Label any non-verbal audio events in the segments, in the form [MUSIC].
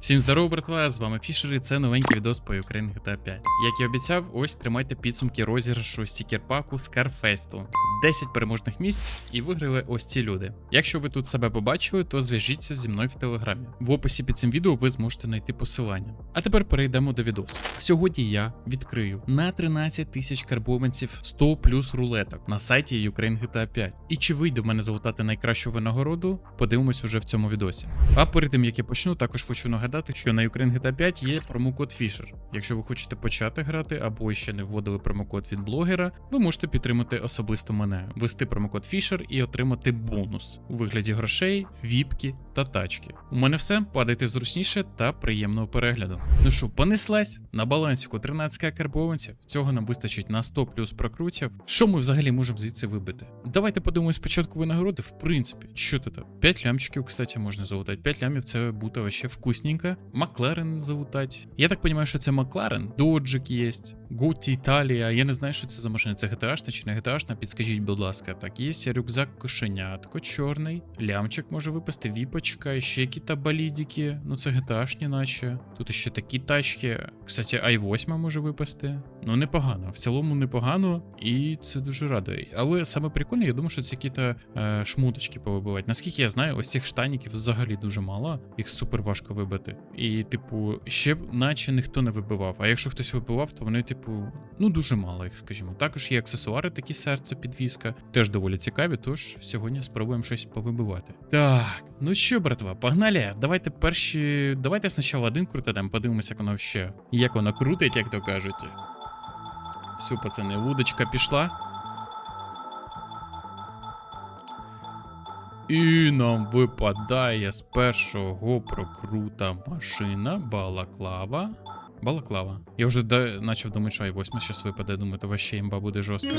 Всім здорово, братва! З вами Фішер і це новенький відос по Ukraine GTA 5. Як і обіцяв, ось тримайте підсумки розіграшу стікер-паку Scarfest. 10 переможних місць і виграли ось ці люди. Якщо ви тут себе побачили, то зв'яжіться зі мною в телеграмі. В описі під цим відео ви зможете знайти посилання. А тепер перейдемо до відосу. Сьогодні я відкрию на 13 тисяч карбованців 100 плюс рулеток на сайті Ukraine GTA 5. І чи вийде в мене залутати найкращу винагороду, подивимось уже в цьому відосі. А перед тим як я почну, також хочу нагадати, що на Ukraine GTA 5 є промокод Fisher. Якщо ви хочете почати грати або ще не вводили промокод від блогера, ви можете підтримати особисто мене, ввести промокод Fisher і отримати бонус у вигляді грошей, віпки та тачки. У мене все, падайте зручніше та приємного перегляду. Ну що, понеслась на балансіку 13 карбованців. Цього нам вистачить на 100 плюс прокрутів. Що ми взагалі можемо звідси вибити? Давайте подивимось спочатку винагороди. В принципі, що тут? 5 лямчиків, кстати, можна залутати. 5 лямів це буде вообще вкусненько. Макларен залутать. Я так розумію, що це Макларен. Доджик є. Готі Італія. Я не знаю, що це за машина. Це GTA-шна чи не GTA-шна? Підскажіть, будь ласка. Так, є рюкзак кошенятко чорний. Лямчик може випасти, віпочка, ще якісь болідики. Ну це GTA-шні наче. Тут ще такі тачки. Кстати, i8 може випасти. Ну, непогано. В цілому непогано, і це дуже радує. Але саме прикольне, я думаю, що це якісь е, шмуточки повибивати. Наскільки я знаю, ось цих штаніків взагалі дуже мало, їх супер важко вибити. І, типу, ще наче ніхто не вибивав. А якщо хтось вибивав, то вони, типу, ну дуже мало їх, скажімо. Також є аксесуари, такі серце, підвіска, теж доволі цікаві. Тож сьогодні спробуємо щось повибивати. Так, ну що, братва, погнали. Давайте перші. Давайте спочатку один крутанем, подивимося, як воно ще. Як воно крутить, як то кажуть. Все, пацани, лудочка пішла. І нам випадає з першого прокрута машина Балаклава. Балаклава. Я вже начав думати, що і восьма зараз випаде, думаю, то ще імба буде жорстко.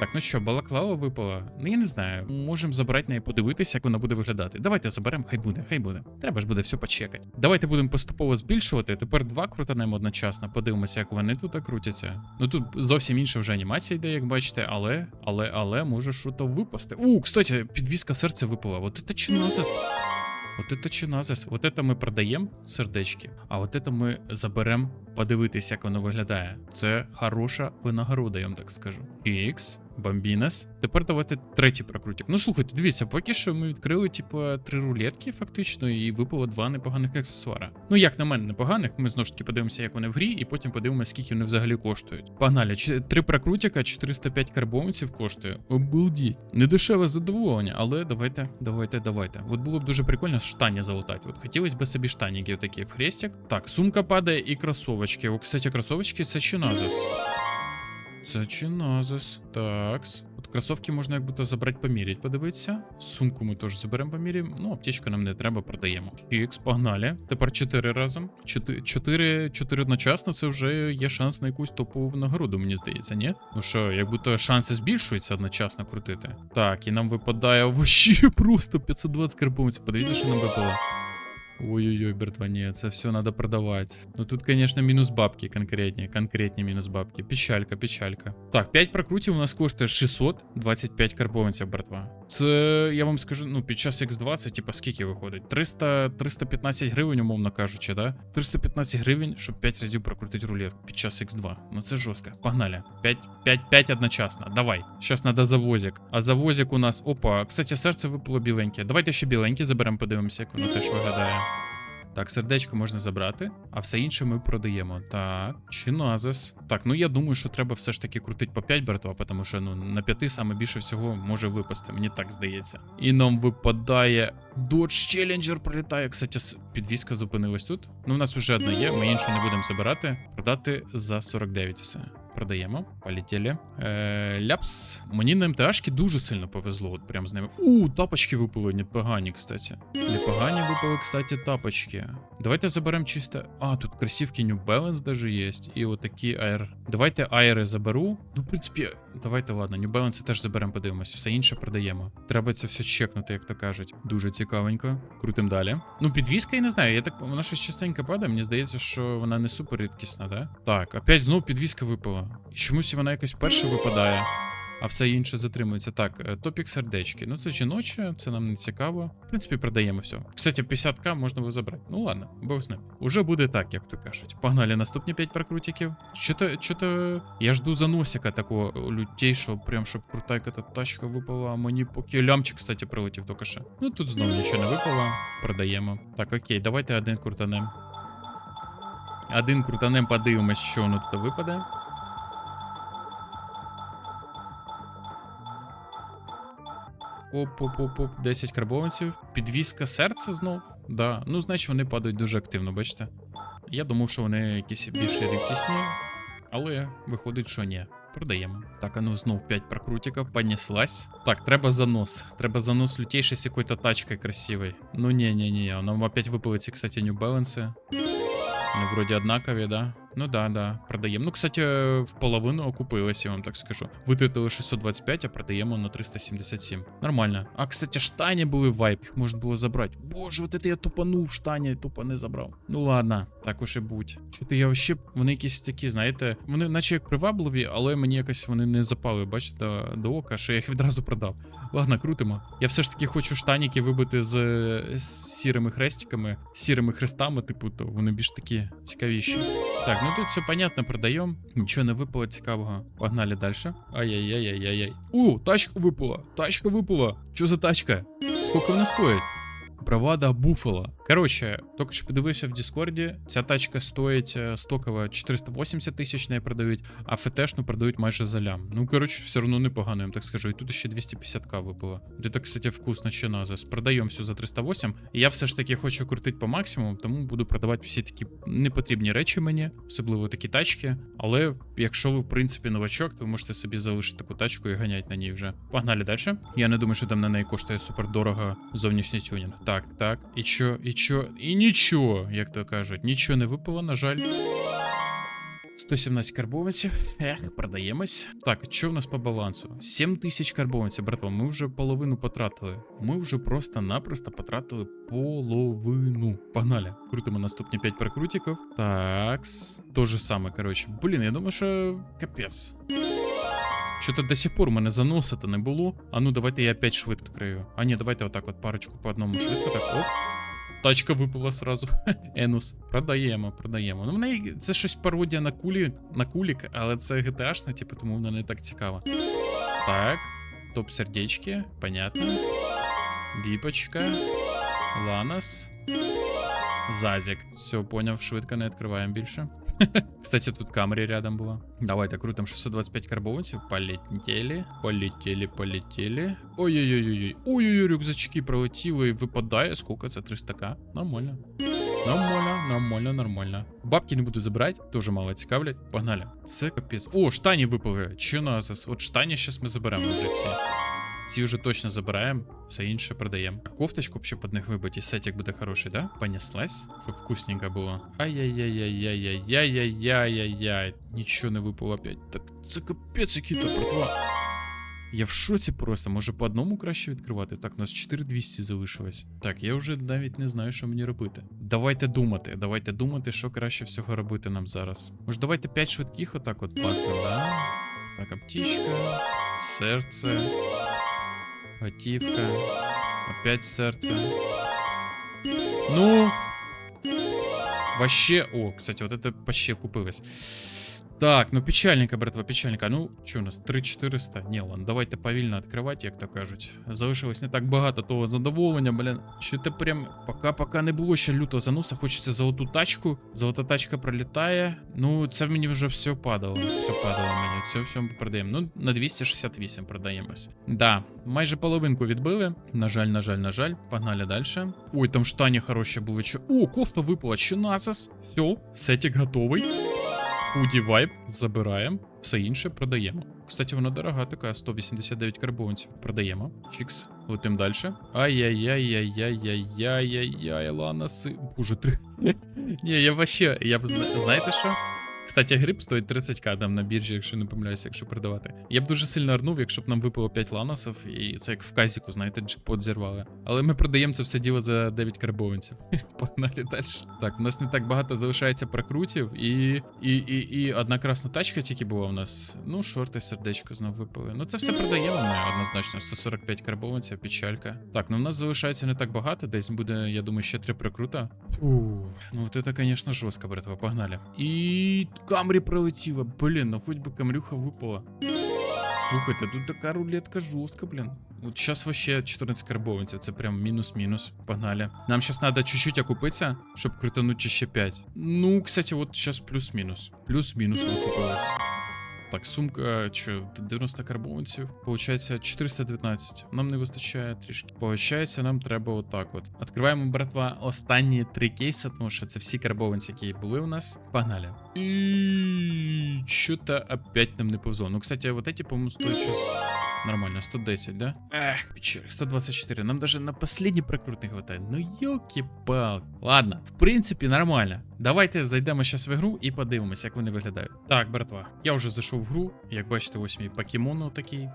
Так, ну що, балаклава випала. Ну я не знаю. Можемо забрати неї подивитися, як вона буде виглядати. Давайте заберемо, хай буде, хай буде. Треба ж буде все почекати. Давайте будемо поступово збільшувати. Тепер два крутанемо одночасно. Подивимося, як вони тут крутяться. Ну тут зовсім інша вже анімація йде, як бачите, але, але, але, може що то випасти. У, кстати, підвіска серця випала. Вот это чинозис. Вот это чиназис. Вот это ми продаємо сердечки, а от это ми заберемо подивитися, як воно виглядає. Це хороша винагорода, я вам так скажу. Ікс, Бомбінес. Тепер давайте третій прокрутик. Ну слухайте, дивіться, поки що ми відкрили, типу, три рулетки, фактично, і випало два непоганих аксесуара. Ну, як на мене, непоганих. Ми знову ж таки подивимося, як вони в грі, і потім подивимося, скільки вони взагалі коштують. Погнали, три прокрутика, 405 карбованців коштує. Обалдіть. Недешеве задоволення, але давайте, давайте, давайте. От було б дуже прикольно штані залутати. От хотілося б собі штаніки такі в хрестик. Так, сумка падає і кросовочки. О, кстати, кросовочки це чиназис. Це чиназис. Такс. От кросовки можна як будто забрати поміряти, подивитися. Сумку ми теж заберемо поміряємо. Ну, аптечку нам не треба, продаємо. Ікс, погнали. Тепер 4 разом. 4, 4, 4 одночасно це вже є шанс на якусь топову нагороду, мені здається, ні? Ну що, як будто шанси збільшуються одночасно крутити. Так, і нам випадає вообще [LAUGHS] просто 520 карбованців. Подивіться, що нам випало. Ой-ой-ой, братва, ні, все надо продавати. Ну тут, конечно, мінус бабки конкретні, конкретні мінус бабки. Печалька, печалька. Так, 5 прокрутів у нас коштує 625 карбованців, братва. Це, я вам скажу, ну, під час X2 це типа скільки виходить? 300, 315 гривень, умовно кажучи, да? 315 гривень, щоб 5 разів прокрутити рулет під час X2. Ну це жорстко. Погнали. 5, 5, 5 одночасно. Давай. Щас надо завозик. А завозик у нас. Опа, кстати, серце випало біленьке. Давайте ще біленьке заберемо, подивимося, як воно теж виглядає. Так, сердечко можна забрати, а все інше ми продаємо. Так, чиназис. Так, ну я думаю, що треба все ж таки крутити по 5 братва, тому що ну на 5 саме більше всього може випасти, мені так здається. І нам випадає Dodge Challenger прилітає. Кстати, підвізка зупинилась тут. Ну, у нас вже одна є, ми іншу не будемо забирати. Продати за 49 все. Продаємо, полетіли. Е, ляпс. Мені на МТАшки дуже сильно повезло, от прям з ними. У, тапочки випали, непогані, кстати. Непогані випали, кстати, тапочки. Давайте заберемо чисто. А, тут кросівки New Balance даже є. І отакі Air. Давайте айри заберу. Ну, в принципі, давайте, ладно, New Balance теж заберемо, подивимося. Все інше продаємо. Треба це все чекнути, як то кажуть. Дуже цікавенько. Крутим далі. Ну, підвізка, я не знаю. Я так, вона щось частенько падає. Мені здається, що вона не супер рідкісна, да? Так, опять знову підвізка випала. І чомусь вона якось перша випадає. А все інше затримується. Так, е, топік сердечки. Ну це жіноче, це нам не цікаво. В принципі, продаємо все. Кстати, 50к можна було забрати. Ну ладно, бог з ним. Уже буде так, як то кажуть. Погнали наступні 5 прокрутиків. Що-то. Я жду заносика такого лютейшого, прям щоб крута яка тачка випала. А мені поки лямчик, кстати, прилетів тільки що. Ну тут знову нічого не випало. Продаємо. Так, окей, давайте один крутанем. Один крутанем подивимось, що воно тут випаде. Оп-оп-оп-оп, 10 карбованців. Підвізка серця знов. Да. Ну, значить, вони падають дуже активно, бачите? Я думав, що вони якісь більш рідкісні, але виходить, що ні. Продаємо. Так, а ну знов 5 прокрутиків, понеслась. Так, треба занос. Треба занос лютейший с какой-то тачкой. Ну не-не-не, нам опять выпали эти, кстати, Balance. Ну, вроде однакові, да? Ну да, да, продаємо. Ну, кстати, в половину окупилось, я вам так скажу. Витратили 625, а продаємо на 377. Нормально. А, кстати, штані були вайп, їх можна було забрати. Боже, от це я тупанув штані, тупо не забрав. Ну ладно, так уж і будь. Чути, я вообще, вони якісь такі, знаєте, вони наче як привабливі, але мені якось вони не запали, бачите, до, до ока, що я їх відразу продав. Ладно, крутимо. Я все ж таки хочу штаніки вибити з, з сірими хрестиками, сірими хрестами, типу, то вони більш такі цікавіші. Так, ну тут все понятно, продаем. Ничего не выпало цікавого. Погнали дальше. Ай-яй-яй-яй-яй-яй. У, тачка выпала. Тачка выпала. Что за тачка? Сколько она стоит? Провада буфала. Коротше, тільки що подивився в Діскорді. Ця тачка стоїть е, стоково 480 тисяч неї продають, а ФТшну продають майже за лям. Ну, коротше, все одно непогано, я так скажу. І тут ще 250к випало. Це, кстати, вкусно ще назас. Продаємо все за 308. І я все ж таки хочу крутити по максимуму, тому буду продавати всі такі непотрібні речі мені, особливо такі тачки. Але якщо ви, в принципі, новачок, то ви можете собі залишити таку тачку і ганять на ній вже. Погнали далі. Я не думаю, що там на неї коштує супер дорого зовнішній тюнінг. Так, так. І що, і що, і нічого, як то кажуть, нічого не випало, на жаль. 117 карбованців. Ех, продаємось. Так, що в нас по балансу? 7 тисяч карбованців, братва. Ми вже половину потратили. Ми вже просто-напросто потратили половину. Погнали. Крутимо наступні 5 прокрутиків. Такс. То же саме, коротше. Блін, я думаю, що капець. Що-то до сих пор у мене заносити не було. А ну давайте я опять швидко крию. А ні, давайте отак от парочку по одному швидко. Так, оп. Тачка випала сразу. [LAUGHS] Енус. Продаємо, продаємо. Ну, в неї це щось пародія на кулі, на кулік, але це GTA-шна, типу, тому вона не так цікава. Так. Топ сердечки, понятно. Віпочка. Ланас. Зазік. Все, поняв, швидко не відкриваємо більше. [LAUGHS] Кстати, тут камері рядом була. Давайте крутим 625 карбованців. Полетіли, полетіли, полетіли. Ой-ой-ой-ой. Ой-ой-ой, рюкзачки пролетіли і випадає. Скільки це 300к? Нормально. Нормально, нормально, нормально. Бабки не буду забирати, дуже мало цікавлять. Погнали. Це капець. О, штані випали. Чи назас? От штані зараз ми заберемо вже ці. Ці вже точно забираємо, все інше продаємо. Кофточку б ще під них вибити, сетик буде хороший, да? Понеслась, щоб вкусненько було. Ай-яй-яй-яй-яй-яй-яй-яй-яй. Нічого не випало опять. Так це капець який-то, братва. Я в шоці просто, може по одному краще відкривати. Так, у нас 4200 залишилось. Так, я вже навіть не знаю, що мені робити. Давайте думати, давайте думати, що краще всього робити нам зараз. Може, давайте 5 швидких отак от паснем, да? Так, аптечка, серце. Готівка. Опять серце. Ну. Вообще. О, кстати, вот это почти купилось. Так, ну печальненько, братва, печальненько. Ну, що у нас? 3400? Ні, ладно, давайте повільно відкривати, як то кажуть. Залишилось не так багато того задоволення, блін. Що то прям пока-пока не було ще лютого заноса. Хочеться золоту тачку. Золота тачка пролітає. Ну, це мені вже все падало. Все падало мені. Це все ми продаємо. Ну, на 268 продаємось. Да, майже половинку відбили. На жаль, на жаль, на жаль. Погнали далі. Ой, там штані хороші були. О, кофта випала. Чи насос? Все, сетик готовий. Худі вайб забираємо, все інше продаємо. Кстати, вона дорога така, 189 карбованців. Продаємо. Чікс. Летим далі. Ай-яй-яй-яй-яй-яй-яй-яй-яй, ланоси. Боже, три. Ні, я вообще, я б зна- знаєте що? Кстати, гриб стоїть 30к там на біржі, якщо не помиляюся, якщо продавати. Я б дуже сильно арнув, якщо б нам випало 5 ланосів, і це як в казіку, знаєте, джекпот зірвали. Але ми продаємо це все діло за 9 карбованців. [LAUGHS] Погнали далі. Так, у нас не так багато залишається прокрутів, і, і, і, і одна красна тачка тільки була у нас. Ну, шорти, сердечко знов випали. Ну, це все продаємо ми однозначно. 145 карбованців, печалька. Так, ну в нас залишається не так багато, десь буде, я думаю, ще три прокрута. Фу. Ну, от це, звісно, жорстко, братва, погнали. І камрі прилетіла. Блін, ну хоч би камрюха випала. Слухайте, тут така рулетка жорстка, блін. От зараз вообще 14 карбованців, це прям мінус-мінус. Погнали. Нам зараз треба чуть-чуть окупитися, щоб крутануть ще 5. Ну, кстати, от зараз плюс-мінус. Плюс-мінус окупилась. Так, сумка, що, 90 карбованців. Получається 419. Нам не вистачає трішки. Получається, нам треба отак от. Відкриваємо, братва, останні три кейси, тому що це всі карбованці, які були у нас. Погнали. І що-то опять нам не повезло. Ну, кстати, вот эти, по-моему, стоят сейчас нормально. 110, да? Эх, печерик, 124. Нам даже на последний прокрут не хватает. Ну, ёлки-палки. Ладно, в принципі, нормально. Давайте зайдемо зараз в ігру і подивимося, як вони виглядають. Так, братва, я вже зайшов в гру. Як бачите, ось мій покемон такий.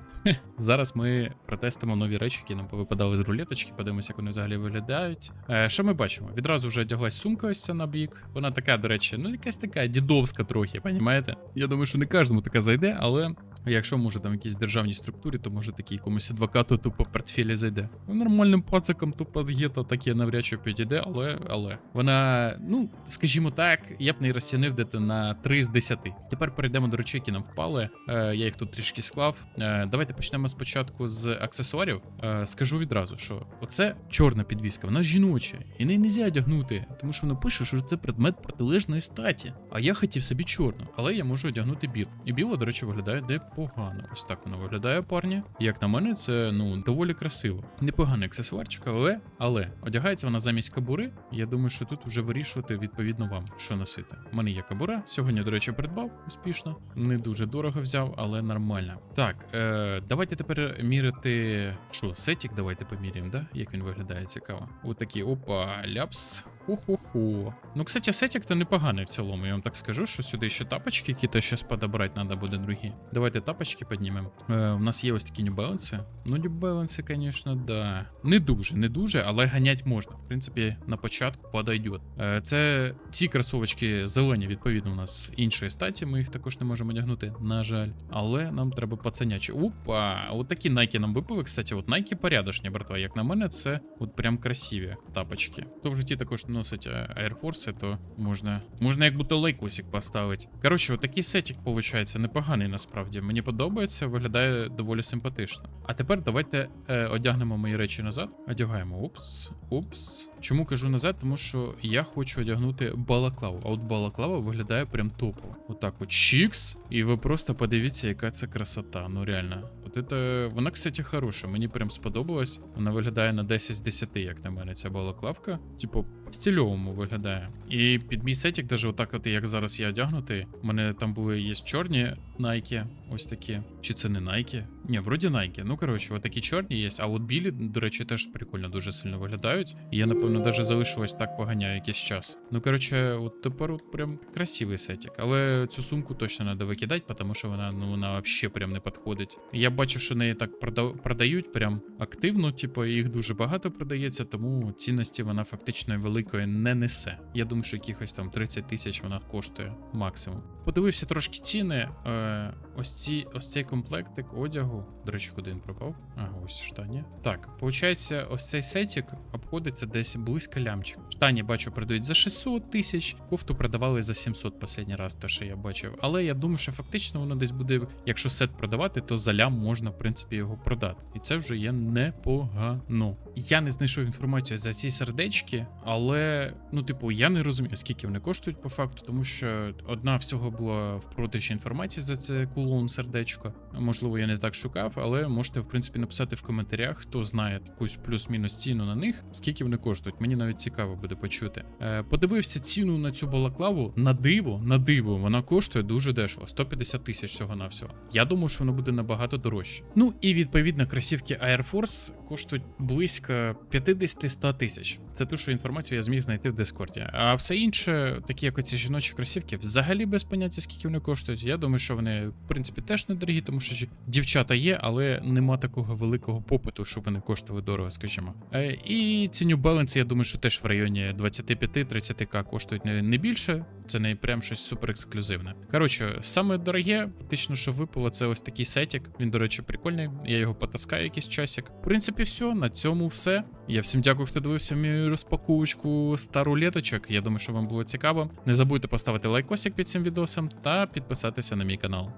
Зараз ми протестимо нові речі, які нам повипадали з рулеточки, подивимося, як вони взагалі виглядають. Е, що ми бачимо? Відразу вже одяглась сумка ось ця на бік. Вона така, до речі, ну якась така дідовська трохи, понімаєте? Я думаю, що не кожному така зайде, але якщо може там якісь державній структурі, то може такий комусь адвокату тупо портфелі зайде. Ну, нормальним пацаком тупо з гета таке навряд чи підійде, але але вона, ну скажімо так, я б не розцінив десь на 3 з 10. Тепер перейдемо до речей, які нам впали. Е, я їх тут трішки склав. Е, давайте почнемо спочатку з аксесуарів. Е, скажу відразу, що оце чорна підвіска, вона жіноча, і неї не можна одягнути, тому що воно пише, що це предмет протилежної статі. А я хотів собі чорну, але я можу одягнути біл. І біло, до речі, виглядає непогано. Ось так воно виглядає, парні. Як на мене, це ну доволі красиво. Непоганий аксесуарчик, але але одягається вона замість кабури. Я думаю, що тут вже вирішувати відповідно вам, що носити. У мене є кабура. Сьогодні, до речі, придбав успішно. Не дуже дорого взяв, але нормально. Так, е, давайте тепер міряти. Що, сетік, давайте поміряємо, да? Як він виглядає цікаво. Отакі, опа, ляпс. Ху-ху-ху. Ну, кстати, сетік то непоганий в цілому. Я вам так скажу, що сюди ще тапочки, які-то ще подобрати треба буде другі. Давайте тапочки піднімемо. Е, у нас є ось такі нюбеленси. Ну, нюбеленси, звісно, да. Не дуже, не дуже, але ганять можна. В принципі, на початку подойдет. Е, це ці кросовочки зелені, відповідно, у нас іншої статі. Ми їх також не можемо одягнути, на жаль. Але нам треба пацанячі. Опа! От такі Nike нам випали. Кстати, от Nike порядочні, братва. Як на мене, це от прям красиві тапочки. Хто в житті також носить Air Force, то можна, можна як будто лейкусик поставити. Коротше, отакий сетік виходить, непоганий насправді. Мені подобається, виглядає доволі симпатично. А тепер давайте е, одягнемо мої речі назад. Одягаємо. Упс, упс. Чому кажу назад? Тому що я хочу одягнути балаклаву. А от балаклава виглядає прям топово. Отак от чікс. І ви просто подивіться, яка це красота. Ну реально. От це, вона, кстати, хороша. Мені прям сподобалась. Вона виглядає на 10 з 10, як на мене, ця балаклавка. Типу, по стильовому виглядає. І під мій сетік, даже отак, от як зараз я одягнутий. У мене там були є чорні найки, ось такі. Чи це не найки? Ні, вроді найки. Ну коротше, от такі чорні є. А от білі, до речі, теж прикольно дуже сильно виглядають. І я, напевно, навіть залишу ось так поганяю якийсь час. Ну коротше, от тепер от прям красивий сетік. Але цю сумку точно треба викидати, тому що вона ну вона взагалі прям не підходить. Я бачу, що неї так прода- продають прям активно, типу, їх дуже багато продається, тому цінності вона фактично великої не несе. Я думаю, що якихось там 30 тисяч вона коштує максимум. Подивився трошки ціни. Е, ось ці ось цей комплектик одягу. До речі, куди він пропав? Ага, ось штані. Так, виходить, ось цей сетік обходиться десь близько лямчик. Штані бачу, продають за 600 тисяч, кофту продавали за 700 останній раз, те, що я бачив. Але я думаю, що фактично воно десь буде, якщо сет продавати, то за лям можна, в принципі, його продати. І це вже є непогано. Я не знайшов інформацію за ці сердечки, але ну, типу, я не розумію, скільки вони коштують по факту, тому що одна всього була в продажі інформації за це кулон сердечко. Можливо, я не так шукав, але можете, в принципі, написати в коментарях, хто знає якусь плюс-мінус ціну на них, скільки вони коштують. Мені навіть цікаво буде почути. Е, подивився ціну на цю балаклаву на диво, на диво, вона коштує дуже дешево 150 тисяч всього на всього. Я думаю, що воно буде набагато дорожче. Ну і відповідно кросівки Air Force коштують близько 50-100 тисяч. Це ту, що інформацію я зміг знайти в Дискорді. А все інше, такі як оці жіночі кросівки, взагалі без поняття. скільки вони коштують. Я думаю, що вони, в принципі, теж недорогі, тому що дівчата є, але нема такого великого попиту, щоб вони коштували дорого, скажімо. Е, і ці New Balance, я думаю, що теж в районі 25-30к коштують не, більше. Це не прям щось супер ексклюзивне. Коротше, саме дороге, фактично, що випало, це ось такий сетік. Він, до речі, прикольний. Я його потаскаю якийсь часик. В принципі, все. На цьому все. Я всім дякую, хто дивився мою розпаковочку стару літочок. Я думаю, що вам було цікаво. Не забудьте поставити лайкосик під цим відосом та підписатися на мій канал.